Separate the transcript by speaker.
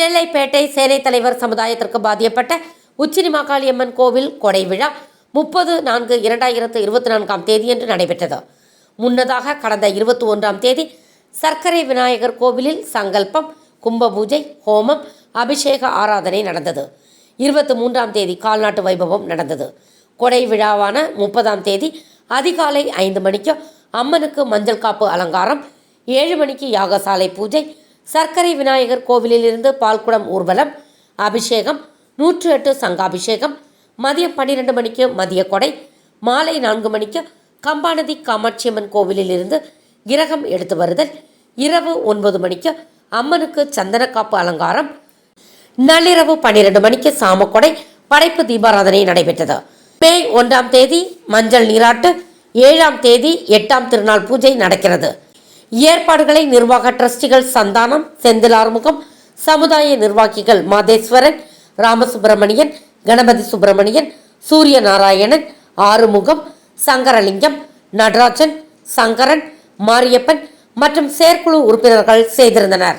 Speaker 1: நெல்லைப்பேட்டை சேனை தலைவர் சமுதாயத்திற்கு பாதியப்பட்ட உச்சினிமாகாளியம்மன் கோவில் கொடை விழா முப்பது நான்கு இரண்டாயிரத்து இருபத்தி நான்காம் தேதியன்று நடைபெற்றது. முன்னதாக கடந்த இருபத்தி ஒன்றாம் தேதி சர்க்கரை விநாயகர் கோவிலில் சங்கல்பம் கும்ப பூஜை ஹோமம் அபிஷேக ஆராதனை நடந்தது. இருபத்தி மூன்றாம் தேதி கால்நாட்டு வைபவம் நடந்தது. கொடை விழாவான முப்பதாம் தேதி அதிகாலை ஐந்து மணிக்கு அம்மனுக்கு மஞ்சள் காப்பு அலங்காரம் ஏழு மணிக்கு யாகசாலை பூஜை சர்க்கரை விநாயகர் கோவிலிலிருந்து பால்குடம் ஊர்வலம் அபிஷேகம் நூற்று எட்டு சங்காபிஷேகம் மதியம் பன்னிரெண்டு மணிக்கு மதிய கொடை மாலை நான்கு மணிக்கு கம்பாநதி காமாட்சியம்மன் கோவிலிலிருந்து கிரகம் எடுத்து வருதல் இரவு ஒன்பது மணிக்கு அம்மனுக்கு சந்தனக்காப்பு அலங்காரம் நள்ளிரவு பன்னிரண்டு மணிக்கு சாமக்கொடை படைப்பு தீபாராதனை நடைபெற்றது. மே ஒன்றாம் தேதி மஞ்சள் நீராட்டு ஏழாம் தேதி எட்டாம் திருநாள் பூஜை நடக்கிறது. ஏற்பாடுகளை நிர்வாக டிரஸ்டிகள் சந்தானம் செந்தில் ஆறுமுகம் சமுதாய நிர்வாகிகள் மாதேஸ்வரன் ராமசுப்பிரமணியன் கணபதி சுப்பிரமணியன் சூரிய நாராயணன் ஆறுமுகம் சங்கரலிங்கம் நடராஜன் சங்கரன் மாரியப்பன் மற்றும் செயற்குழு உறுப்பினர்கள் செய்திருந்தனர்.